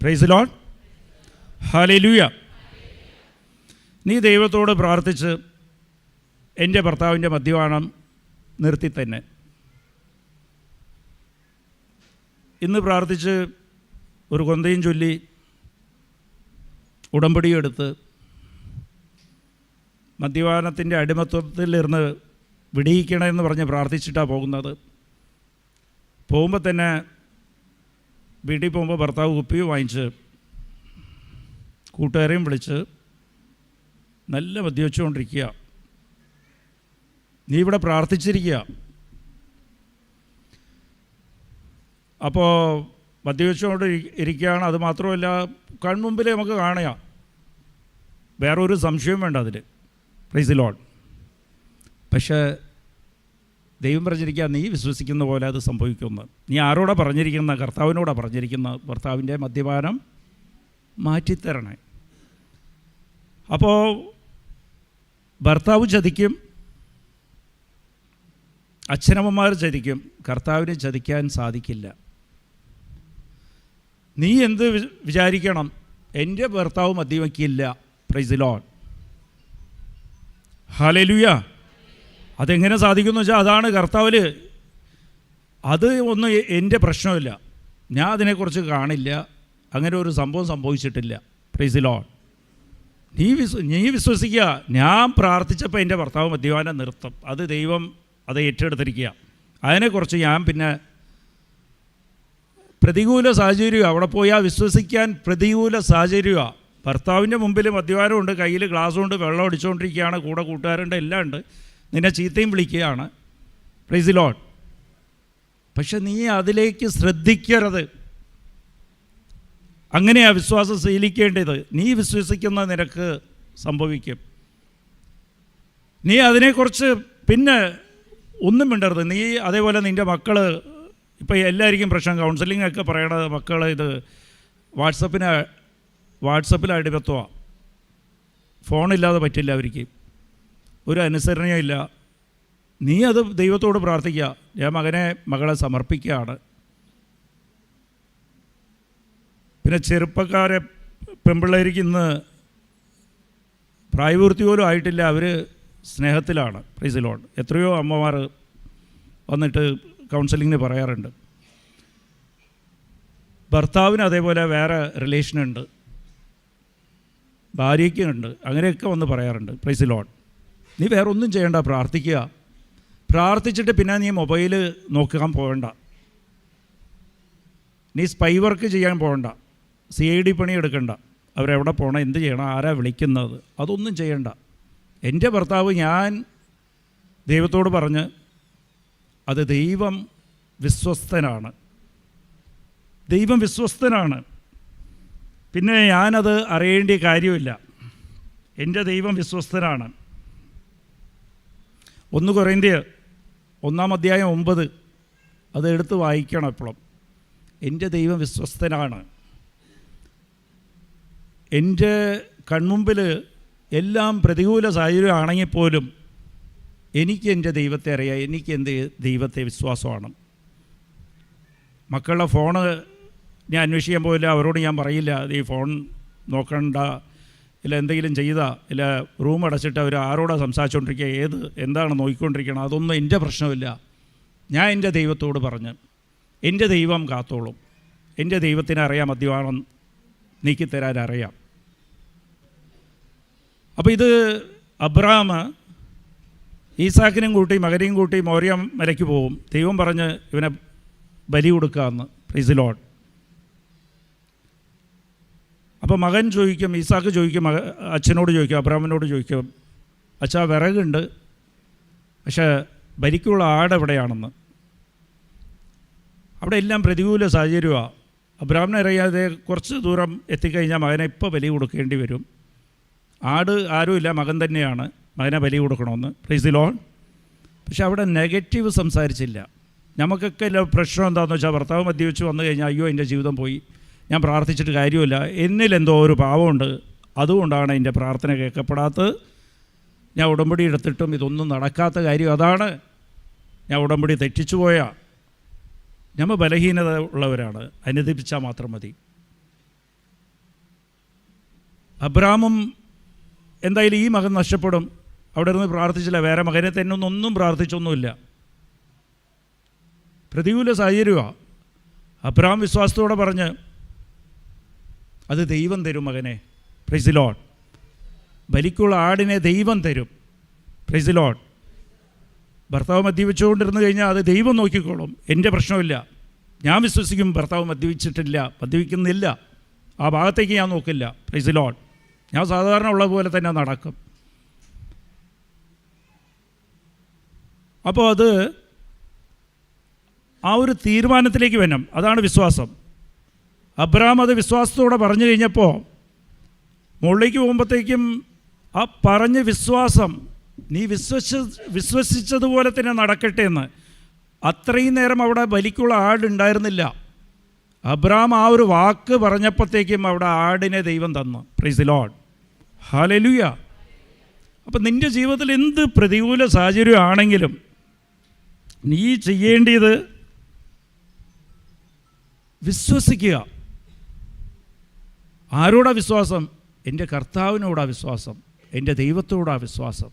Price loan ഹലലൂയ നീ ദൈവത്തോട് പ്രാർത്ഥിച്ച് എന്റെ ഭർത്താവിന്റെ മദ്യപാനം നിർത്തി തന്നെ ഇന്ന് പ്രാർത്ഥിച്ച് ഒരു കൊന്തയും ചൊല്ലി ഉടമ്പടിയെടുത്ത് മദ്യപാനത്തിന്റെ അടിമത്വത്തിലിരുന്ന് വിടിയിക്കണമെന്ന് പറഞ്ഞ് പ്രാർത്ഥിച്ചിട്ടാണ് പോകുന്നത്. പോകുമ്പോൾ തന്നെ വീട്ടിൽ പോകുമ്പോൾ ഭർത്താവ് കുപ്പി വാങ്ങിച്ച് കൂട്ടുകാരെയും വിളിച്ച് നല്ല മദ്യവെച്ചുകൊണ്ടിരിക്കുക നീ ഇവിടെ പ്രാർത്ഥിച്ചിരിക്കുക. അപ്പോൾ മദ്യവെച്ചുകൊണ്ട് ഇരി- ഇരിക്കുകയാണ് അത് മാത്രമല്ല കൺമുമ്പിൽ നമുക്ക് കാണുക. വേറൊരു സംശയവും വേണ്ട അതിൽ പ്രൈസ് ലോൺ പക്ഷേ ദൈവം പറഞ്ഞിരിക്കുക നീ വിശ്വസിക്കുന്ന പോലെ അത് സംഭവിക്കുമെന്ന്. നീ ആരോടാ പറഞ്ഞിരിക്കുന്ന കർത്താവിനോടാ പറഞ്ഞിരിക്കുന്ന ഭർത്താവിന്റെ മദ്യപാനം മാറ്റിത്തരണേ. അപ്പോൾ ഭർത്താവ് ചതിക്കും അച്ഛനമ്മമാർ ചതിക്കും കർത്താവിനെ ചതിക്കാൻ സാധിക്കില്ല. നീ എന്ത് വിചാരിക്കണം? എന്റെ ഭർത്താവ് മദ്യവയ്ക്കില്ല പ്രൈസിലോൺ ഹാലലുയ അതെങ്ങനെ സാധിക്കുമെന്ന് വെച്ചാൽ അതാണ് കർത്താവിൽ അത് ഒന്നും എന്റെ പ്രശ്നമില്ല ഞാൻ അതിനെക്കുറിച്ച് കാണില്ല. അങ്ങനെ ഒരു സംഭവം സംഭവിച്ചിട്ടില്ല. പ്രൈസ് ലോൺ നീ വിശ്വ നീ വിശ്വസിക്കുക. ഞാൻ പ്രാർത്ഥിച്ചപ്പോൾ എന്റെ ഭർത്താവ് മദ്യപാനം നിർത്തും. അത് ദൈവം അത് ഏറ്റെടുത്തിരിക്കുക. അതിനെക്കുറിച്ച് ഞാൻ പിന്നെ പ്രതികൂല സാഹചര്യമാണ് അവിടെ പോയാൽ വിശ്വസിക്കാൻ പ്രതികൂല സാഹചര്യമാണ് ഭർത്താവിന്റെ മുമ്പിൽ മദ്യപാനമുണ്ട് കയ്യിൽ ഗ്ലാസ്സുണ്ട് വെള്ളം അടിച്ചുകൊണ്ടിരിക്കുകയാണ് കൂടെ കൂട്ടുകാരുണ്ട് എല്ലാം ഉണ്ട്. നിന്നെ ചീത്തയും വിളിക്കുകയാണ്. പ്രൈസ് ലോൺ പക്ഷെ നീ അതിലേക്ക് ശ്രദ്ധിക്കരുത്. അങ്ങനെയാണ് വിശ്വാസം ശീലിക്കേണ്ടത്. നീ വിശ്വസിക്കുന്ന നിനക്ക് സംഭവിക്കും. നീ അതിനെക്കുറിച്ച് പിന്നെ ഒന്നും മിണ്ടരുത്. നീ അതേപോലെ നിന്റെ മക്കൾ ഇപ്പോൾ എല്ലാവർക്കും പ്രശ്നം കൗൺസിലിംഗ് ഒക്കെ പറയണത് മക്കൾ ഇത് വാട്സപ്പിന് വാട്സപ്പിൽ അടിമത്വമാണ് ഫോണില്ലാതെ പറ്റില്ല അവർക്ക്. ഒരു അനുസരണയില്ല. നീ അത് ദൈവത്തോട് പ്രാർത്ഥിക്കുക ഞാൻ മകനെ മകളെ സമർപ്പിക്കുകയാണ്. പിന്നെ ചെറുപ്പക്കാരെ പെൺപിള്ളേർക്ക് ഇന്ന് പ്രായപൂർത്തി പോലും ആയിട്ടില്ല. അവർ സ്നേഹത്തിലാണ്. പ്രൈസിലോൺ എത്രയോ അമ്മമാർ വന്നിട്ട് കൗൺസിലിങ്ങിന് പറയാറുണ്ട്. ഭർത്താവിന് അതേപോലെ വേറെ റിലേഷനുണ്ട് ഭാര്യയ്ക്കുണ്ട്. അങ്ങനെയൊക്കെ വന്ന് പറയാറുണ്ട്. പ്രൈസിലോൺ നീ വേറെ ഒന്നും ചെയ്യണ്ട പ്രാർത്ഥിക്കുക. പ്രാർത്ഥിച്ചിട്ട് പിന്നെ നീ മൊബൈൽ നോക്കാൻ പോകണ്ട. നീ സ്പൈ വർക്ക് ചെയ്യാൻ പോകണ്ട. സി ഐ ഡി പണി എടുക്കണ്ട. അവരെവിടെ പോകണം എന്ത് ചെയ്യണം ആരാ വിളിക്കുന്നത് അതൊന്നും ചെയ്യണ്ട. എന്റെ ഭർത്താവ് ഞാൻ ദൈവത്തോട് പറഞ്ഞ് അത് ദൈവം വിശ്വസ്തനാണ്. ദൈവം വിശ്വസ്തനാണ്. പിന്നെ ഞാനത് അറിയേണ്ട കാര്യമില്ല. എന്റെ ദൈവം വിശ്വസ്തനാണ്. ഒന്ന് കുറേന്ത്യ ഒന്നാം അധ്യായം ഒമ്പത്. അത് എടുത്ത് വായിക്കണം എപ്പോഴും. എന്റെ ദൈവം വിശ്വസ്തനാണ്. എന്റെ കൺമുമ്പിൽ എല്ലാം പ്രതികൂല സാഹചര്യമാണെങ്കിൽ പോലും എനിക്ക് എന്റെ ദൈവത്തെ അറിയാം. എനിക്ക് എന്റെ ദൈവത്തെ വിശ്വാസമാണ്. മക്കളുടെ ഫോണ് ഞാൻ അന്വേഷിക്കാൻ പോയില്ല. അവരോട് ഞാൻ പറയില്ല. ഈ ഫോൺ നോക്കണ്ട. ഇല്ല എന്തെങ്കിലും ചെയ്ത? ഇല്ല റൂം അടച്ചിട്ട് അവർ ആരോടാ സംസാരിച്ചുകൊണ്ടിരിക്കുക ഏത്? എന്താണ് നോക്കിക്കൊണ്ടിരിക്കണം അതൊന്നും എന്റെ പ്രശ്നമില്ല. ഞാൻ എന്റെ ദൈവത്തോട് പറഞ്ഞ് എന്റെ ദൈവം കാത്തോളും. എന്റെ ദൈവത്തിനെ അറിയാം മദ്യപാനം നീക്കിത്തരാൻ അറിയാം. അപ്പോൾ ഇത് അബ്രഹാം ഈസാക്കിനും കൂട്ടി മകനെയും കൂട്ടി മോര്യ മലയ്ക്ക് പോവും ദൈവം പറഞ്ഞ് ഇവനെ ബലി കൊടുക്കാമെന്ന് പ്രീസ് ലോഡ് അപ്പോൾ മകൻ ചോദിക്കും ഈസാക്ക് ചോദിക്കും മക അച്ഛനോട് ചോദിക്കും അബ്രാമിനോട് ചോദിക്കും അച്ഛാ വിറകുണ്ട്. പക്ഷേ ഭരിക്കുള്ള ആട് എവിടെയാണെന്ന്? അവിടെ എല്ലാം പ്രതികൂല സാഹചര്യമാണ് അബ്രാമിനെ അറിയാതെ കുറച്ച് ദൂരം എത്തിക്കഴിഞ്ഞാൽ മകനെ ഇപ്പോൾ ബലി കൊടുക്കേണ്ടി വരും. ആട് ആരുമില്ല മകൻ തന്നെയാണ്. മകനെ ബലി കൊടുക്കണമെന്ന്. പ്രീസ് ലോൺ പക്ഷെ അവിടെ നെഗറ്റീവ് സംസാരിച്ചില്ല. നമുക്കൊക്കെ പ്രശ്നം എന്താണെന്ന് വെച്ചാൽ ഭർത്താവ് മദ്യവെച്ച് വന്നു കഴിഞ്ഞാൽ അയ്യോ എന്റെ ജീവിതം പോയി. ഞാൻ പ്രാർത്ഥിച്ചിട്ട് കാര്യമില്ല. എന്നിലെന്തോ ഒരു പാവമുണ്ട്. അതുകൊണ്ടാണ് എന്റെ പ്രാർത്ഥന കേൾക്കപ്പെടാത്തത്. ഞാൻ ഉടമ്പടി എടുത്തിട്ടും ഇതൊന്നും നടക്കാത്ത കാര്യം അതാണ്. ഞാൻ ഉടമ്പടി തെറ്റിച്ചു പോയ. നമ്മൾ ബലഹീനത ഉള്ളവരാണ്. അനുദപിച്ചാൽ മാത്രം മതി. അബ്രാമും എന്തായാലും ഈ മകൻ നഷ്ടപ്പെടും. അവിടെ നിന്ന് പ്രാർത്ഥിച്ചില്ല. വേറെ മകനെ തന്നെ ഒന്നും പ്രാർത്ഥിച്ചൊന്നുമില്ല. പ്രതികൂല സാഹചര്യമാണ് അബ്രാം വിശ്വാസത്തോടെ പറഞ്ഞ് അത് ദൈവം തരും മകനെ. പ്രൈസിലോൺ ബലിക്കുള്ള ആടിനെ ദൈവം തരും. പ്രൈസിലോൺ ഭർത്താവ് മദ്യപിച്ചുകൊണ്ടിരുന്നു കഴിഞ്ഞാൽ അത് ദൈവം നോക്കിക്കോളും. എന്റെ പ്രശ്നമില്ല ഞാൻ വിശ്വസിക്കും ഭർത്താവ് മദ്യപിച്ചിട്ടില്ല മദ്യപിക്കുന്നില്ല. ആ ഭാഗത്തേക്ക് ഞാൻ നോക്കില്ല. പ്രൈസിലോൺ ഞാൻ സാധാരണ ഉള്ള പോലെ തന്നെ നടക്കും. അപ്പോൾ അത് ആ ഒരു തീരുമാനത്തിലേക്ക് വരണം. അതാണ് വിശ്വാസം. അബ്രഹാം അത് വിശ്വാസത്തോടെ പറഞ്ഞു കഴിഞ്ഞപ്പോൾ മുകളിലേക്ക് പോകുമ്പോഴത്തേക്കും ആ പറഞ്ഞ വിശ്വാസം നീ വിശ്വസ വിശ്വസിച്ചതുപോലെ തന്നെ നടക്കട്ടെ എന്ന്. അത്രയും നേരം അവിടെ ബലിക്കുള്ള ആടുണ്ടായിരുന്നില്ല അബ്രഹാം ആ ഒരു വാക്ക് പറഞ്ഞപ്പോഴത്തേക്കും അവിടെ ആടിനെ ദൈവം തന്നു. പ്രൈസ് ലോഡ് ഹലലുയ അപ്പം നിന്റെ ജീവിതത്തിൽ എന്ത് പ്രതികൂല സാഹചര്യമാണെങ്കിലും നീ ചെയ്യേണ്ടത് വിശ്വസിക്കുക. ആരോടാ വിശ്വാസം? എന്റെ കർത്താവിനോടാ വിശ്വാസം. എന്റെ ദൈവത്തോടാ വിശ്വാസം.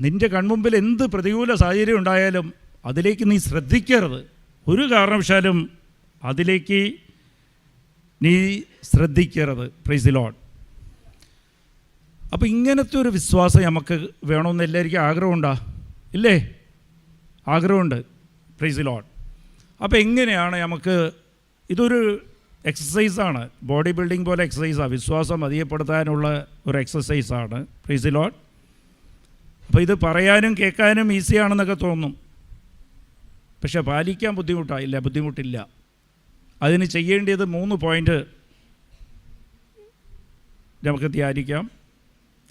നിന്റെ കൺമുമ്പിൽ എന്ത് പ്രതികൂല സാഹചര്യം ഉണ്ടായാലും അതിലേക്ക് നീ ശ്രദ്ധിക്കരുത്. ഒരു കാരണവശാലും അതിലേക്ക് നീ ശ്രദ്ധിക്കരുത്. പ്രൈസ് ലോഡ് അപ്പോൾ ഇങ്ങനത്തെ ഒരു വിശ്വാസം നമുക്ക് വേണമെന്ന് എല്ലാവർക്കും ആഗ്രഹമുണ്ടാ? ഇല്ലേ? ആഗ്രഹമുണ്ട്. പ്രൈസ് ലോഡ് അപ്പോൾ എങ്ങനെയാണ് നമുക്ക് ഇതൊരു എക്സസൈസാണ് ബോഡി ബിൽഡിംഗ് പോലെ എക്സസൈസാണ് വിശ്വാസം അധികപ്പെടുത്താനുള്ള ഒരു എക്സസൈസാണ് പ്രൈസ് ലോഡ് അപ്പോൾ ഇത് പറയാനും കേൾക്കാനും ഈസിയാണെന്നൊക്കെ തോന്നും. പക്ഷേ പാലിക്കാൻ ബുദ്ധിമുട്ടായില്ല ബുദ്ധിമുട്ടില്ല. അതിന് ചെയ്യേണ്ടത് മൂന്ന് പോയിന്റ് നമുക്ക് ധ്യാനിക്കാം.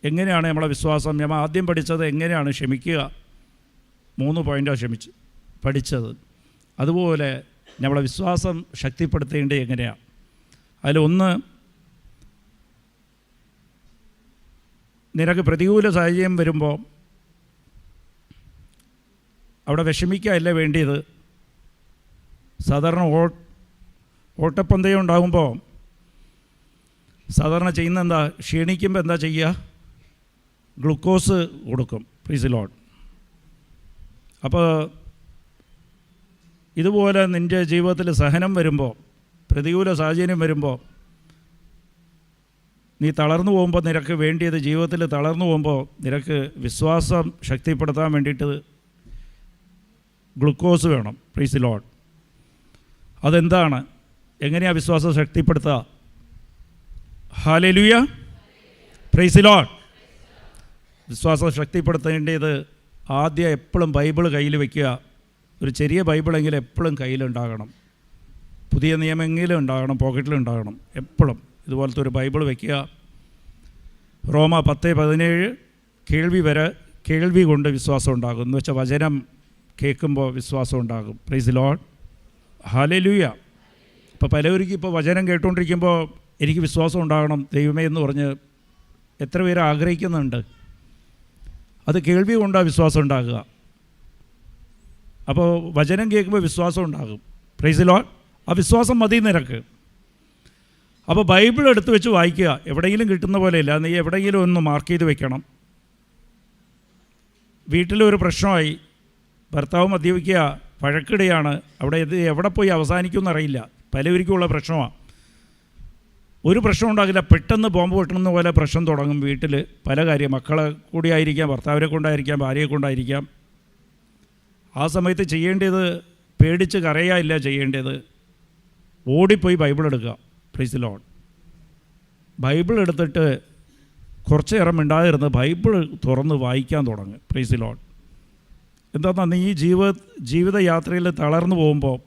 എങ്ങനെയാണ് നമ്മളെ വിശ്വാസം? നമ്മൾ ആദ്യം പഠിച്ചത് എങ്ങനെയാണ് ക്ഷമിക്കുക? മൂന്ന് പോയിന്റാണ് ക്ഷമിച്ച് പഠിച്ചത്. അതുപോലെ നമ്മളെ വിശ്വാസം ശക്തിപ്പെടുത്തേണ്ടത് എങ്ങനെയാണ് അതിലൊന്ന് നിനക്ക് പ്രതികൂല സാഹചര്യം വരുമ്പോൾ അവിടെ വിഷമിക്കുകയല്ല വേണ്ടിയത്. സാധാരണ ഓ ഓട്ടപ്പന്തയം ഉണ്ടാകുമ്പോൾ സാധാരണ ചെയ്യുന്ന എന്താ ക്ഷീണിക്കുമ്പോൾ എന്താ ചെയ്യുക? ഗ്ലൂക്കോസ് കൊടുക്കും പ്രീസിലോൺ അപ്പോൾ ഇതുപോലെ നിന്റെ ജീവിതത്തിൽ സഹനം വരുമ്പോൾ പ്രതികൂല സാഹചര്യം വരുമ്പോൾ നീ തളർന്നു പോകുമ്പോൾ നിനക്ക് വേണ്ടിയത് ജീവിതത്തിൽ തളർന്നു പോകുമ്പോൾ നിനക്ക് വിശ്വാസം ശക്തിപ്പെടുത്താൻ വേണ്ടിയിട്ട് ഗ്ലൂക്കോസ് വേണം. പ്രീസ് ലോഡ് അതെന്താണ്? എങ്ങനെയാണ് വിശ്വാസം ശക്തിപ്പെടുത്തുക? ഹാലലുയ പ്രൈസ് ലോഡ് വിശ്വാസം ശക്തിപ്പെടുത്തേണ്ടത് ആദ്യം എപ്പോഴും ബൈബിൾ കയ്യിൽ വയ്ക്കുക ഒരു ചെറിയ ബൈബിളെങ്കിലും എപ്പോഴും കയ്യിലുണ്ടാകണം. പുതിയ നിയമമെങ്കിലും ഉണ്ടാകണം പോക്കറ്റിലുണ്ടാകണം എപ്പോഴും. ഇതുപോലത്തെ ഒരു ബൈബിൾ വയ്ക്കുക റോമ പത്ത് പതിനേഴ് കേൾവി വരെ കേൾവി കൊണ്ട് വിശ്വാസം ഉണ്ടാകും. എന്ന് വെച്ചാൽ വചനം കേൾക്കുമ്പോൾ വിശ്വാസം ഉണ്ടാകും. പ്രൈസ് ലോഡ് ഹാലലൂയ ഇപ്പോൾ പലവർക്ക് ഇപ്പോൾ വചനം കേട്ടുകൊണ്ടിരിക്കുമ്പോൾ എനിക്ക് വിശ്വാസം ഉണ്ടാകണം ദൈവമേ എന്ന് പറഞ്ഞ് എത്ര പേര് ആഗ്രഹിക്കുന്നുണ്ട്. അത് കേൾവി കൊണ്ടാണ് വിശ്വാസം ഉണ്ടാകുക. അപ്പോൾ വചനം കേൾക്കുമ്പോൾ വിശ്വാസം ഉണ്ടാകും. പ്രൈസ് ലോഡ് ആ വിശ്വാസം മതി നിരക്ക് അപ്പോൾ ബൈബിൾ എടുത്ത് വെച്ച് വായിക്കുക. എവിടെയെങ്കിലും കിട്ടുന്ന പോലെയല്ല നീ എവിടെയെങ്കിലും ഒന്ന് മാർക്ക് ചെയ്ത് വെക്കണം. വീട്ടിലൊരു പ്രശ്നമായി. ഭർത്താവ് മദ്യപിക്കുക. പഴക്കിടയാണ്. അവിടെ ഇത് എവിടെ പോയി അവസാനിക്കുമെന്ന് അറിയില്ല പലവർക്കുമുള്ള പ്രശ്നമാണ് ഒരു പ്രശ്നം ഉണ്ടാകില്ല. പെട്ടെന്ന് ബോംബ് പൊട്ടുന്ന പോലെ പ്രശ്നം തുടങ്ങും വീട്ടിൽ പല കാര്യം. മക്കളെ കൂടിയായിരിക്കാം ഭർത്താവിനെ കൊണ്ടായിരിക്കാം ഭാര്യയെ കൊണ്ടായിരിക്കാം. ആ സമയത്ത് ചെയ്യേണ്ടത് പേടിച്ച് കരയായില്ല ചെയ്യേണ്ടത് ഓടിപ്പോയി ബൈബിൾ എടുക്കുക. പ്ലീസ് ലോൺ ബൈബിൾ എടുത്തിട്ട് കുറച്ച് നേരം ഉണ്ടായിരുന്ന് ബൈബിൾ തുറന്ന് വായിക്കാൻ തുടങ്ങും. പ്ലീസ് ലോൺ എന്താ നീ ജീവ ജീവിതയാത്രയിൽ തളർന്നു പോകുമ്പോൾ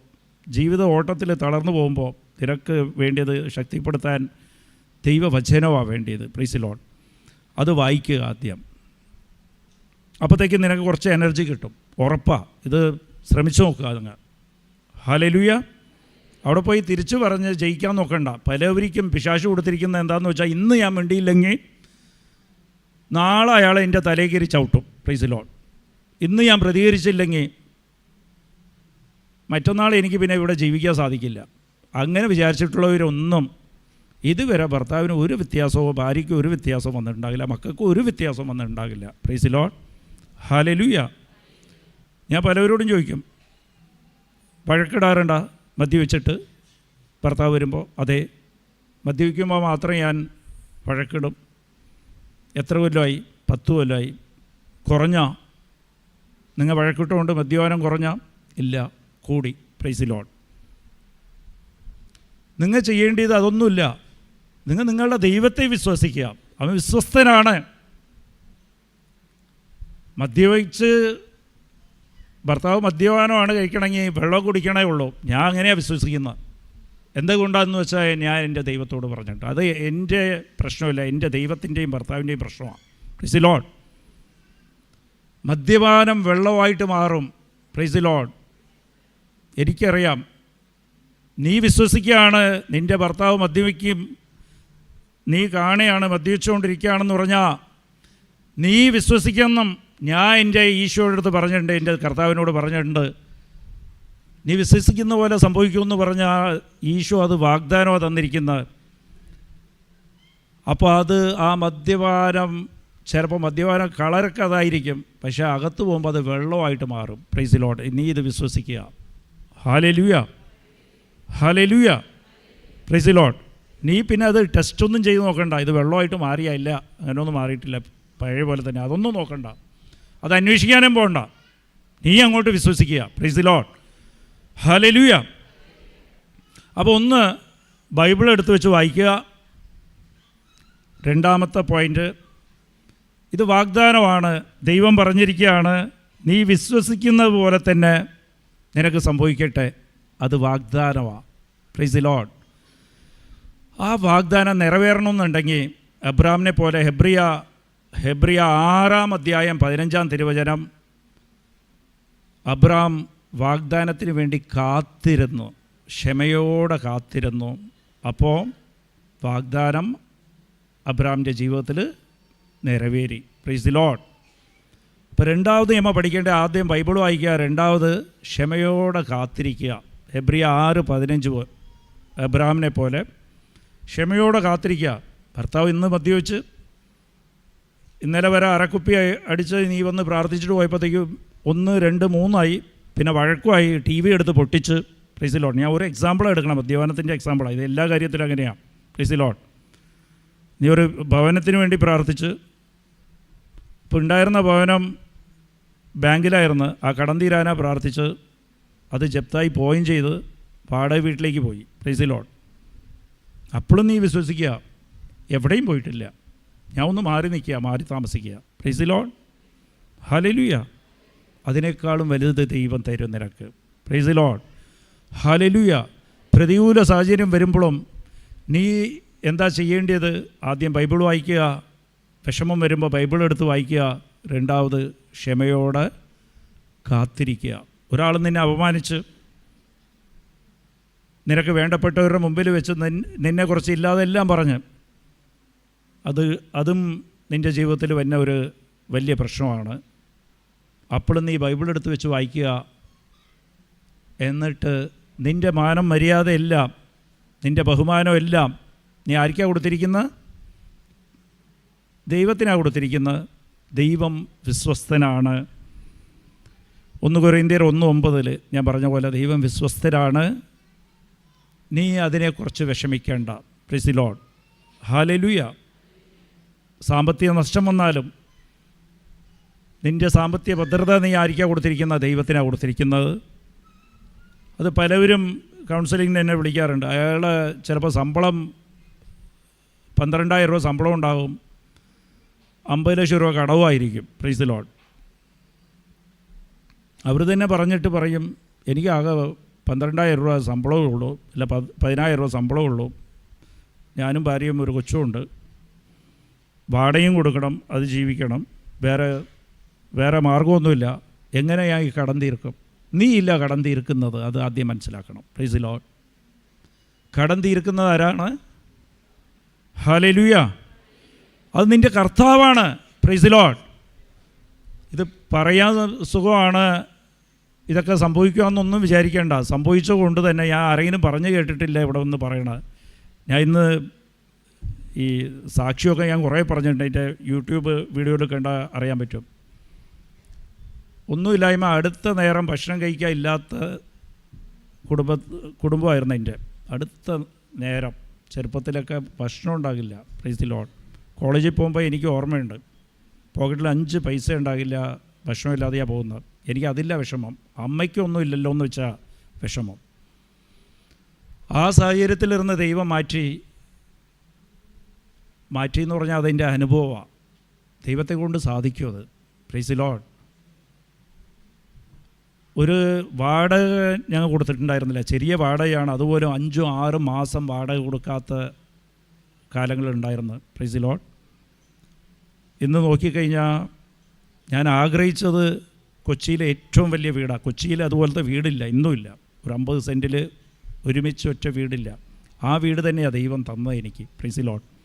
ജീവിത ഓട്ടത്തിൽ തളർന്നു പോകുമ്പോൾ നിനക്ക് വേണ്ടിയത് ശക്തിപ്പെടുത്താൻ ദൈവവചനമാണ് വേണ്ടിയത്. പ്ലീസ് ലോൺ അത് വായിക്കുക ആദ്യം. അപ്പോഴത്തേക്കും നിനക്ക് കുറച്ച് എനർജി കിട്ടും. ഉറപ്പാണ് ഇത് ശ്രമിച്ചു നോക്കുക അതങ്ങ് ഹാലലുയ അവിടെ പോയി തിരിച്ചു പറഞ്ഞ് ജയിക്കാൻ നോക്കണ്ട. പലവരിക്കും പിശാശു കൊടുത്തിരിക്കുന്ന എന്താണെന്ന് വെച്ചാൽ ഇന്ന് ഞാൻ മിണ്ടിയില്ലെങ്കിൽ നാളെ അയാൾ എന്റെ കയറി ചവിട്ടും. പ്ലീസ് ലോൺ ഇന്ന് ഞാൻ പ്രതികരിച്ചില്ലെങ്കിൽ മറ്റന്നാൾ എനിക്ക് പിന്നെ ഇവിടെ ജീവിക്കാൻ സാധിക്കില്ല. അങ്ങനെ വിചാരിച്ചിട്ടുള്ളവരൊന്നും ഇതുവരെ ഭർത്താവിന് ഒരു വ്യത്യാസമോ ഭാര്യയ്ക്ക് ഒരു വ്യത്യാസവും വന്നിട്ടുണ്ടാകില്ല. മക്കൾക്ക് ഒരു വ്യത്യാസവും വന്നിട്ടുണ്ടാകില്ല. പ്രൈസിലോ ഹാലലുയ. ഞാൻ പലവരോടും ചോദിക്കും വഴക്കിടാറുണ്ട മദ്യവെച്ചിട്ട് ഭർത്താവ് വരുമ്പോൾ അതെ മദ്യപിക്കുമ്പോൾ മാത്രം ഞാൻ പഴക്കിടും. എത്ര കൊല്ലമായി പത്ത് കൊല്ലമായി കുറഞ്ഞ? നിങ്ങൾ വഴക്കിട്ടുകൊണ്ട് മദ്യപാനം കുറഞ്ഞ? ഇല്ല കൂടി പ്രൈസ് ലോൺ. നിങ്ങൾ ചെയ്യേണ്ടത് അതൊന്നുമില്ല. നിങ്ങൾ നിങ്ങളുടെ ദൈവത്തെ വിശ്വസിക്കുക. അവൻ വിശ്വസ്തനാണ്. മദ്യപിച്ച് ഭർത്താവ് മദ്യപാനമാണ് കഴിക്കണമെങ്കിൽ വെള്ളം കുടിക്കണേ ഉള്ളൂ. ഞാൻ അങ്ങനെയാണ് വിശ്വസിക്കുന്നത്. എന്തുകൊണ്ടാണെന്ന് വെച്ചാൽ ഞാൻ എന്റെ ദൈവത്തോട് പറഞ്ഞിട്ട് അത് എന്റെ പ്രശ്നമില്ല എന്റെ ദൈവത്തിന്റെയും ഭർത്താവിന്റെയും പ്രശ്നമാണ്. പ്രിസിലോൺ മദ്യപാനം വെള്ളമായിട്ട് മാറും. പ്രിസിലോൺ എനിക്കറിയാം. നീ വിശ്വസിക്കുകയാണ് നിന്റെ ഭർത്താവ് മദ്യപിക്കും. നീ കാണുകയാണ് മദ്യപിച്ചുകൊണ്ടിരിക്കുകയാണെന്ന് പറഞ്ഞാൽ നീ വിശ്വസിക്കണം. ഞാൻ എന്റെ ഈശോയുടെ അടുത്ത് പറഞ്ഞിട്ടുണ്ട് എന്റെ കർത്താവിനോട് പറഞ്ഞിട്ടുണ്ട്. നീ വിശ്വസിക്കുന്ന പോലെ സംഭവിക്കുമെന്ന് പറഞ്ഞാൽ ഈശോ അത് വാഗ്ദാനമാണ് തന്നിരിക്കുന്നത് അപ്പോൾ അത് ആ മദ്യപാനം ചിലപ്പോൾ മദ്യപാനം കളറൊക്കെ അതായിരിക്കും പക്ഷേ അകത്ത് പോകുമ്പോൾ അത് വെള്ളമായിട്ട് മാറും. പ്രൈസിലോട്ട് നീ ഇത് വിശ്വസിക്കുക. ഹാലലുയ ഹാലലുയ പ്രൈസിലോട്ട് നീ പിന്നെ അത് ടെസ്റ്റൊന്നും ചെയ്ത് നോക്കണ്ട. ഇത് വെള്ളമായിട്ട് മാറിയാ ഇല്ല. അങ്ങനെയൊന്നും മാറിയിട്ടില്ല. പഴയ പോലെ തന്നെ. അതൊന്നും നോക്കണ്ട. അത് അന്വേഷിക്കാനും പോകണ്ട നീ അങ്ങോട്ട് വിശ്വസിക്കുക. പ്രൈസ് ദി ലോഡ് ഹലലുയ അപ്പോൾ ഒന്ന് ബൈബിൾ എടുത്തു വെച്ച് വായിക്കുക. രണ്ടാമത്തെ പോയിന്റ് ഇത് വാഗ്ദാനമാണ്. ദൈവം പറഞ്ഞിരിക്കുകയാണ് നീ വിശ്വസിക്കുന്നത് പോലെ തന്നെ നിനക്ക് സംഭവിക്കട്ടെ. അത് വാഗ്ദാനമാണ് പ്രൈസ് ദി ലോഡ് ആ വാഗ്ദാനം നിറവേറണമെന്നുണ്ടെങ്കിൽ അബ്രാമിനെ പോലെ ഹെബ്രിയ ഹെബ്രിയ ആറാം അധ്യായം പതിനഞ്ചാം തിരുവചനം. അബ്രാം വാഗ്ദാനത്തിന് വേണ്ടി കാത്തിരുന്നു. ക്ഷമയോടെ കാത്തിരുന്നു. അപ്പോൾ വാഗ്ദാനം അബ്രാമിന്റെ ജീവിതത്തിൽ നിറവേറി. പ്രൈസ് ദി ലോഡ് അപ്പോൾ രണ്ടാമത് നമ്മൾ പഠിക്കേണ്ട ആദ്യം ബൈബിൾ വായിക്കുക രണ്ടാമത് ക്ഷമയോടെ കാത്തിരിക്കുക. ഹെബ്രിയ ആറ് പതിനഞ്ച് പോ എബ്രാമിനെ പോലെ ക്ഷമയോടെ കാത്തിരിക്കുക. ഭർത്താവ് ഇന്ന് മദ്യവെച്ച് ഇന്നലെ വരെ അരക്കുപ്പി അടിച്ച് നീ വന്ന് പ്രാർത്ഥിച്ചിട്ട് പോയപ്പോഴത്തേക്കും ഒന്ന് രണ്ട് മൂന്നായി. പിന്നെ വഴക്കുമായി ടി വി എടുത്ത് പൊട്ടിച്ച് പ്രീസിലോട്ട് ഞാൻ ഒരു എക്സാമ്പിൾ എടുക്കണം. മദ്യപാനത്തിന്റെ എക്സാമ്പിളാണ് ഇത് എല്ലാ കാര്യത്തിലും അങ്ങനെയാണ് പ്രീസിലോട്ട് നീ ഒരു ഭവനത്തിന് വേണ്ടി പ്രാർത്ഥിച്ച് ഇപ്പോൾ ഉണ്ടായിരുന്ന ഭവനം ബാങ്കിലായിരുന്നു. ആ കടം തീരാന പ്രാർത്ഥിച്ച് അത് ജപ്തായി പോയും ചെയ്ത് വാടക വീട്ടിലേക്ക് പോയി. പ്രീസിലോട്ട് അപ്പോഴും നീ വിശ്വസിക്കുക. എവിടെയും പോയിട്ടില്ല. ഞാൻ ഒന്ന് മാറി നിൽക്കുക മാറി താമസിക്കുക. പ്രൈസിലോൺ ഹലലുയ അതിനേക്കാളും വലുത് ദൈവം തരും നിനക്ക് പ്രൈസിലോൺ ഹലലുയ പ്രതികൂല സാഹചര്യം വരുമ്പോഴും നീ എന്താ ചെയ്യേണ്ടത്? ആദ്യം ബൈബിൾ വായിക്കുക വിഷമം വരുമ്പോൾ ബൈബിൾ എടുത്ത് വായിക്കുക രണ്ടാമത് ക്ഷമയോടെ കാത്തിരിക്കുക. ഒരാൾ നിന്നെ അപമാനിച്ച് നിനക്ക് വേണ്ടപ്പെട്ടവരുടെ മുമ്പിൽ വെച്ച് നിന്നെ കുറച്ച് ഇല്ലാതെല്ലാം പറഞ്ഞ് അത് അതും നിന്റെ ജീവിതത്തിൽ വന്ന ഒരു വലിയ പ്രശ്നമാണ്. അപ്പോഴും നീ ബൈബിൾ എടുത്ത് വെച്ച് വായിക്കുക. എന്നിട്ട് നിന്റെ മാനം മര്യാദയെല്ലാം നിന്റെ ബഹുമാനം എല്ലാം നീ ആർക്കാണ് കൊടുത്തിരിക്കുന്നത് ദൈവത്തിനാണ് കൊടുത്തിരിക്കുന്നത് ദൈവം വിശ്വസ്തനാണ്. ഒന്ന് കുറേന്ത്യർ ഒന്ന് ഒമ്പതിൽ ഞാൻ പറഞ്ഞ പോലെ ദൈവം വിശ്വസ്തരാണ്. നീ അതിനെക്കുറിച്ച് വിഷമിക്കേണ്ട. പ്രിസിലോൺ ഹാലലുയ സാമ്പത്തിക നഷ്ടം വന്നാലും നിന്റെ സാമ്പത്തിക ഭദ്രത നീ ആയിരിക്കാം കൊടുത്തിരിക്കുന്നത് ദൈവത്തിനാണ് കൊടുത്തിരിക്കുന്നത്. അത് പലവരും കൗൺസിലിങ്ങിന് എന്നെ വിളിക്കാറുണ്ട്. അയാൾ ചിലപ്പോൾ ശമ്പളം പന്ത്രണ്ടായിരം രൂപ ശമ്പളം ഉണ്ടാകും അമ്പത് ലക്ഷം രൂപ കടവുമായിരിക്കും പ്രൈസ് ലോഡ് അവർ തന്നെ പറഞ്ഞിട്ട് പറയും എനിക്കാകെ പന്ത്രണ്ടായിരം രൂപ ശമ്പളമേ ഉള്ളൂ അല്ല പത് പതിനായിരം രൂപ ശമ്പളമേ ഉള്ളൂ. ഞാനും ഭാര്യയും ഒരു കൊച്ചുമുണ്ട്. വാടകയും കൊടുക്കണം അത് ജീവിക്കണം. വേറെ വേറെ മാർഗമൊന്നുമില്ല എങ്ങനെയായി കടം തീർക്കും? നീ ഇല്ല കടം തീർക്കുന്നത് അത് ആദ്യം മനസ്സിലാക്കണം. പ്ലീസ് ലോഡ് കടം തീർക്കുന്നത് ആരാണ്? ഹലലുയ അത് നിന്റെ കർത്താവാണ്. പ്രൈസ് ലോഡ് ഇത് പറയാൻ സുഖമാണ്. ഇതൊക്കെ സംഭവിക്കുമെന്നൊന്നും വിചാരിക്കേണ്ട. സംഭവിച്ചത് കൊണ്ട് തന്നെ ഞാൻ ആരെങ്കിലും പറഞ്ഞു കേട്ടിട്ടില്ല ഇവിടെ ഒന്ന് പറയണത്. ഞാൻ ഇന്ന് ഈ സാക്ഷിയൊക്കെ ഞാൻ കുറേ പറഞ്ഞിട്ടുണ്ട്. അതിന്റെ യൂട്യൂബ് വീഡിയോയിൽ കണ്ട അറിയാൻ പറ്റും. ഒന്നുമില്ലായ്മ അടുത്ത നേരം ഭക്ഷണം കഴിക്കാൻ ഇല്ലാത്ത കുടുംബ കുടുംബമായിരുന്നു എന്റെ. അടുത്ത നേരം ചെറുപ്പത്തിലൊക്കെ ഭക്ഷണം ഉണ്ടാകില്ല. Praise Lord. കോളേജിൽ പോകുമ്പോൾ എനിക്ക് ഓർമ്മയുണ്ട്. പോക്കറ്റിൽ അഞ്ച് പൈസ ഉണ്ടാകില്ല. ഭക്ഷണമില്ലാതെയാണ് പോകുന്നത്. എനിക്ക് അതില്ല വിഷമം. അമ്മയ്ക്കൊന്നും ഇല്ലല്ലോ എന്ന് വെച്ചാൽ വിഷമം. ആ സാഹചര്യത്തിലിരുന്ന് ദൈവം മാറ്റി മാറ്റി എന്ന് പറഞ്ഞാൽ അതെന്റെ അനുഭവമാണ്. ദൈവത്തെ കൊണ്ട് സാധിക്കും അത്. പ്രൈസ് ലോഡ് ഒരു വാടക ഞങ്ങൾ കൊടുത്തിട്ടുണ്ടായിരുന്നില്ല. ചെറിയ വാടകയാണ്. അതുപോലെ അഞ്ചും ആറും മാസം വാടക കൊടുക്കാത്ത കാലങ്ങളുണ്ടായിരുന്നു. പ്രൈസ് ലോഡ് ഇന്ന് നോക്കിക്കഴിഞ്ഞാൽ ഞാൻ ആഗ്രഹിച്ചത് കൊച്ചിയിലെ ഏറ്റവും വലിയ വീടാണ് കൊച്ചിയിൽ അതുപോലത്തെ വീടില്ല. ഇന്നുമില്ല ഒരു അമ്പത് സെന്റിൽ ഒരുമിച്ച് ഒറ്റ വീടില്ല. ആ വീട് തന്നെയാണ് ദൈവം തന്നത് എനിക്ക്. പ്രൈസ് ലോഡ്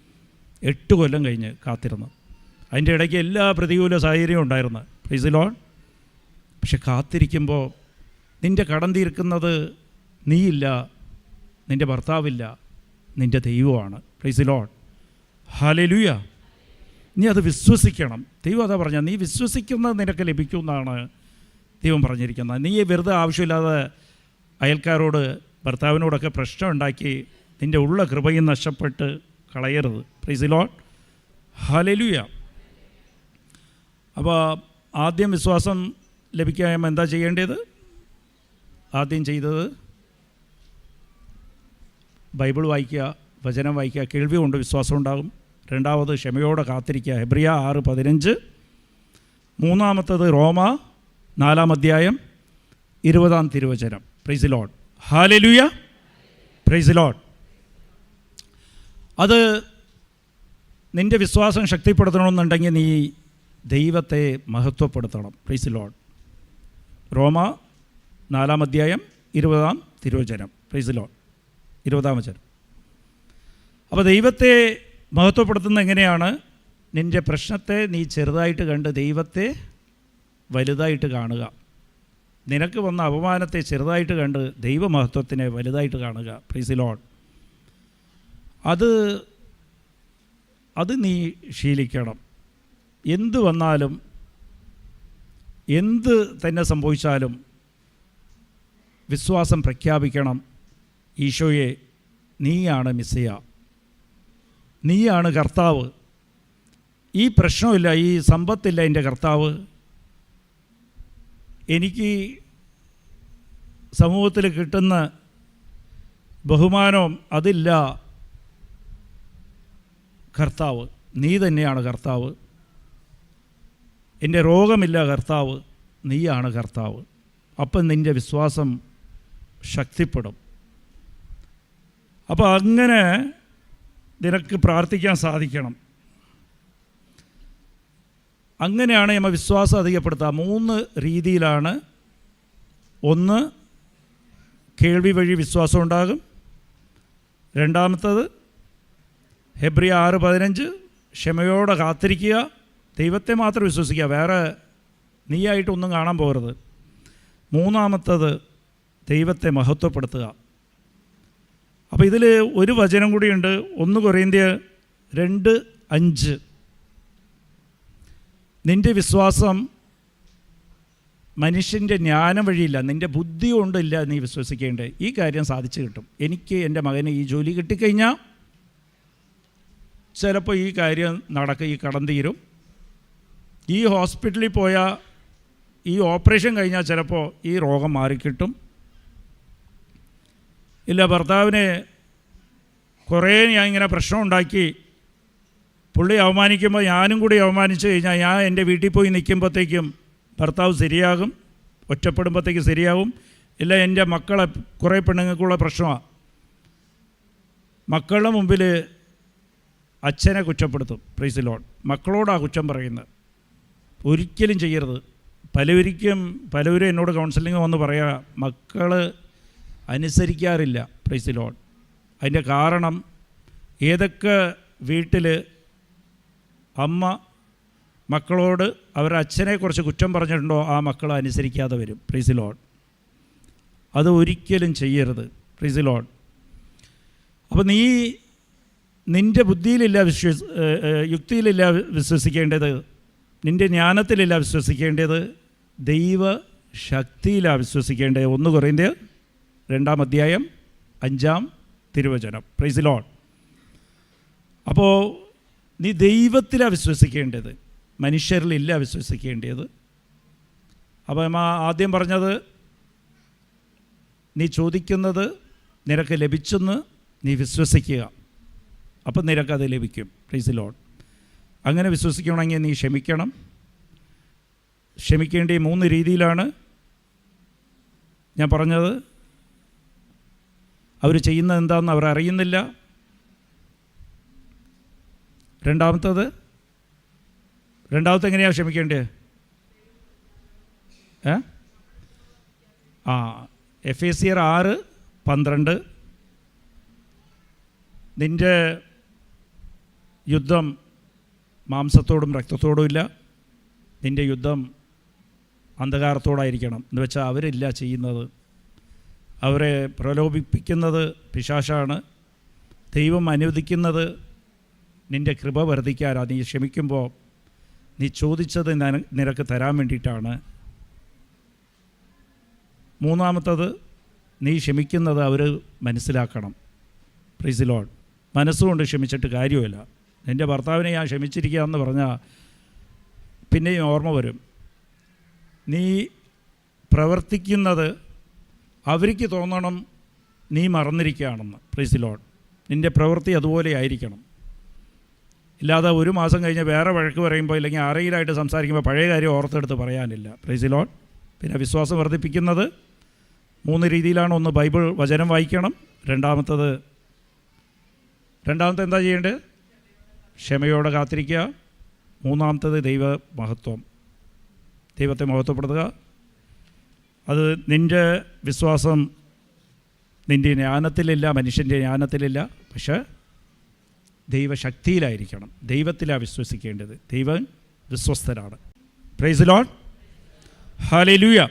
എട്ട് കൊല്ലം കഴിഞ്ഞ് കാത്തിരുന്നു. അതിന്റെ ഇടയ്ക്ക് എല്ലാ പ്രതികൂല സാഹചര്യവും ഉണ്ടായിരുന്നു. പ്രൈസ് ലോൺ പക്ഷെ കാത്തിരിക്കുമ്പോൾ നിന്റെ കടം തീർക്കുന്നത് നീയില്ല നിന്റെ ഭർത്താവില്ല നിന്റെ ദൈവമാണ്. പ്രൈസ് ലോൺ ഹാലലുയ നീ അത് വിശ്വസിക്കണം. ദൈവം അതാ പറഞ്ഞ നീ വിശ്വസിക്കുന്നത് നിനക്ക് ലഭിക്കുമെന്നാണ് ദൈവം പറഞ്ഞിരിക്കുന്നത്. നീ വെറുതെ ആവശ്യമില്ലാതെ അയൽക്കാരോട് ഭർത്താവിനോടൊക്കെ പ്രശ്നം ഉണ്ടാക്കി നിന്റെ ഉള്ള കൃപയും നഷ്ടപ്പെട്ട് കളയരുത്. പ്രൈസ് ലോൺ ഹലലുയ അപ്പോൾ ആദ്യം വിശ്വാസം ലഭിക്കാൻ എന്താ ചെയ്യേണ്ടത്? ആദ്യം ചെയ്തത് ബൈബിൾ വായിക്കുക വചനം വായിക്കുക കേൾവി കൊണ്ട് വിശ്വാസം ഉണ്ടാകും. രണ്ടാമത് ക്ഷമയോടെ കാത്തിരിക്കുക. ഹെബ്രിയ ആറ് പതിനഞ്ച്. മൂന്നാമത്തത് റോമ നാലാം അധ്യായം ഇരുപതാം തിരുവചനം. Praise Lord hallelujah praise Lord അത് നിന്റെ വിശ്വാസം ശക്തിപ്പെടുത്തണമെന്നുണ്ടെങ്കിൽ നീ ദൈവത്തെ മഹത്വപ്പെടുത്തണം. പ്രൈസ് ലോഡ് റോമ നാലാം അധ്യായം ഇരുപതാം തിരുവചനം. പ്രൈസ് ലോഡ് ഇരുപതാം വചനം. അപ്പോൾ ദൈവത്തെ മഹത്വപ്പെടുത്തുന്നത് എങ്ങനെയാണ്? നിന്റെ പ്രശ്നത്തെ നീ ചെറുതായിട്ട് കണ്ട് ദൈവത്തെ വലുതായിട്ട് കാണുക. നിനക്ക് വന്ന അപമാനത്തെ ചെറുതായിട്ട് കണ്ട് ദൈവമഹത്വത്തിനെ വലുതായിട്ട് കാണുക. പ്രൈസ് ലോഡ് അത് അത് നീ ശീലിക്കണം. എന്ത് വന്നാലും എന്ത് തന്നെ സംഭവിച്ചാലും വിശ്വാസം പ്രഖ്യാപിക്കണം. ഈശോയെ നീയാണ് മിസ്സിയ. നീയാണ് കർത്താവ്. ഈ പ്രശ്നമില്ല ഈ സമ്പത്തില്ല എന്റെ കർത്താവ്. എനിക്ക് സമൂഹത്തിൽ കിട്ടുന്ന ബഹുമാനവും അതില്ല. കർത്താവ് നീ തന്നെയാണ് കർത്താവ്. എന്റെ രോഗമില്ല കർത്താവ് നീയാണ് കർത്താവ്. അപ്പം നിന്റെ വിശ്വാസം ശക്തിപ്പെടും. അപ്പോൾ അങ്ങനെ നിനക്ക് പ്രാർത്ഥിക്കാൻ സാധിക്കണം. അങ്ങനെയാണ് നമ്മൾ വിശ്വാസം അധികപ്പെടുത്തുക. മൂന്ന് രീതിയിലാണ്. ഒന്ന് കേൾവി വഴി വിശ്വാസം ഉണ്ടാകും. രണ്ടാമത്തത് ഹെബ്രിയ ആറ് പതിനഞ്ച് ക്ഷമയോടെ കാത്തിരിക്കുക. ദൈവത്തെ മാത്രം വിശ്വസിക്കുക. വേറെ നീയായിട്ടൊന്നും കാണാൻ പോകരുത്. മൂന്നാമത്തത് ദൈവത്തെ മഹത്വപ്പെടുത്തുക. അപ്പോൾ ഇതിൽ ഒരു വചനം കൂടിയുണ്ട്. ഒന്ന് കുറേന്ത്യ രണ്ട് അഞ്ച്. നിന്റെ വിശ്വാസം മനുഷ്യന്റെ ജ്ഞാനം വഴിയില്ല. നിന്റെ ബുദ്ധി കൊണ്ടില്ല നീ വിശ്വസിക്കേണ്ടത് ഈ കാര്യം സാധിച്ചു കിട്ടും. എനിക്ക് എന്റെ മകന് ഈ ജോലി കിട്ടിക്കഴിഞ്ഞാൽ ചിലപ്പോൾ ഈ കാര്യം നടക്കും ഈ കടം തീരും. ഈ ഹോസ്പിറ്റലിൽ പോയാൽ ഈ ഓപ്പറേഷൻ കഴിഞ്ഞാൽ ചിലപ്പോൾ ഈ രോഗം മാറിക്കിട്ടും. ഇല്ല ഭർത്താവിന് കുറേ ഞാൻ ഇങ്ങനെ പ്രശ്നം ഉണ്ടാക്കി. പുള്ളി അവമാനിക്കുമ്പോൾ ഞാനും കൂടി അവമാനിച്ചു കഴിഞ്ഞാൽ ഞാൻ എന്റെ വീട്ടിൽ പോയി നിൽക്കുമ്പോഴത്തേക്കും ഭർത്താവ് ശരിയാകും. ഒറ്റപ്പെടുമ്പോഴത്തേക്ക് ശരിയാകും ഇല്ല എന്റെ മക്കളെ കുറേ പെണ്ണുങ്ങൾക്കുള്ള പ്രശ്നമാണ് മക്കളുടെ മുമ്പിൽ അച്ഛനെ കുറ്റപ്പെടുത്തും. പ്രൈസ് ലോൺ മക്കളോടാണ് കുറ്റം പറയുന്നത്. ഒരിക്കലും ചെയ്യരുത്. പലവരിക്കും പലവരും എന്നോട് കൗൺസിലിംഗ് വന്ന് പറയാ മക്കൾ അനുസരിക്കാറില്ല. പ്രൈസ് ലോൺ അതിന്റെ കാരണം ഏതൊക്കെ വീട്ടിൽ അമ്മ മക്കളോട് അവരുടെ അച്ഛനെക്കുറിച്ച് കുറ്റം പറഞ്ഞിട്ടുണ്ടോ ആ മക്കൾ അനുസരിക്കാതെ വരും. പ്രൈസ് ലോൺ അത് ഒരിക്കലും ചെയ്യരുത്. പ്രൈസ് ലോൺ അപ്പോൾ നീ നിന്റെ ബുദ്ധിയിലില്ല വിശ്വസ് യുക്തിയിലില്ല വിശ്വസിക്കേണ്ടത് നിന്റെ ജ്ഞാനത്തിലില്ല വിശ്വസിക്കേണ്ടത് ദൈവ ശക്തിയിലാണ് വിശ്വസിക്കേണ്ടത്. ഒന്ന് കുറയുന്നത് രണ്ടാം അധ്യായം അഞ്ചാം തിരുവചനം. പ്രൈസ് ലോൺ അപ്പോൾ നീ ദൈവത്തിലാണ് വിശ്വസിക്കേണ്ടത് മനുഷ്യരിലില്ല വിശ്വസിക്കേണ്ടത്. അപ്പോൾ അമ്മ ആദ്യം പറഞ്ഞത് നീ ചോദിക്കുന്നത് നിനക്ക് ലഭിച്ചെന്ന് നീ വിശ്വസിക്കുക. അപ്പം നിനക്കത് ലഭിക്കും. പ്ലീസ് ലോൺ അങ്ങനെ വിശ്വസിക്കണമെങ്കിൽ നീ ക്ഷമിക്കണം. ക്ഷമിക്കേണ്ട മൂന്ന് രീതിയിലാണ് ഞാൻ പറഞ്ഞത്. അവർ ചെയ്യുന്നത് എന്താണെന്ന് അവർ അറിയുന്നില്ല. രണ്ടാമത്തത് രണ്ടാമത്തെ എങ്ങനെയാണ് ക്ഷമിക്കേണ്ടത്? ഏ? ആ എഫ് എ സി ആർ ആറ് പന്ത്രണ്ട്. നിന്റെ യുദ്ധം മാംസത്തോടും രക്തത്തോടും ഇല്ല. നിന്റെ യുദ്ധം അന്ധകാരത്തോടായിരിക്കണം. എന്ന് വെച്ചാൽ അവരില്ല ചെയ്യുന്നത്. അവരെ പ്രലോഭിപ്പിക്കുന്നത് പിശാശാണ്. ദൈവം അനുവദിക്കുന്നത് നിന്റെ കൃപ വർദ്ധിക്കാനാണ് നീ ക്ഷമിക്കുമ്പോൾ നീ ചോദിച്ചത് നിന- നിനക്ക് തരാൻ വേണ്ടിയിട്ടാണ്. മൂന്നാമത്തത് നീ ക്ഷമിക്കുന്നത് അവർ മനസ്സിലാക്കണം. പ്രീസിലോൺ മനസ്സുകൊണ്ട് ക്ഷമിച്ചിട്ട് കാര്യമില്ല നിന്റെ ഭർത്താവിനെ ഞാൻ ക്ഷമിച്ചിരിക്കുക എന്ന് പറഞ്ഞാൽ പിന്നെയും ഓർമ്മ വരും. നീ പ്രവർത്തിക്കുന്നത് അവർക്ക് തോന്നണം നീ മറന്നിരിക്കുകയാണെന്ന്. പ്ലീസ് ലോൺ നിന്റെ പ്രവൃത്തി അതുപോലെ ആയിരിക്കണം. ഇല്ലാതെ ഒരു മാസം കഴിഞ്ഞ് വേറെ വഴക്ക് പറയുമ്പോൾ ഇല്ലെങ്കിൽ ആരെങ്കിലായിട്ട് സംസാരിക്കുമ്പോൾ പഴയ കാര്യം ഓർത്തെടുത്ത് പറയാനില്ല. പ്രൈസ് ലോൺ പിന്നെ വിശ്വാസം വർദ്ധിപ്പിക്കുന്നത് മൂന്ന് രീതിയിലാണ്. ഒന്ന് ബൈബിൾ വചനം വായിക്കണം. രണ്ടാമത്തത് രണ്ടാമത്തെ എന്താ ചെയ്യേണ്ടത്? ക്ഷമയോടെ കാത്തിരിക്കുക. മൂന്നാമത്തത് ദൈവ മഹത്വം ദൈവത്തെ മഹത്വപ്പെടുത്തുക. അത് നിന്റെ വിശ്വാസം നിന്റെ ജ്ഞാനത്തിലില്ല മനുഷ്യന്റെ ജ്ഞാനത്തിലില്ല. പക്ഷേ ദൈവശക്തിയിലായിരിക്കണം. ദൈവത്തിലാണ് വിശ്വസിക്കേണ്ടത്. ദൈവം വിശ്വസ്തരാണ് പ്രൈസ് ലോൺ ഹാലലൂയ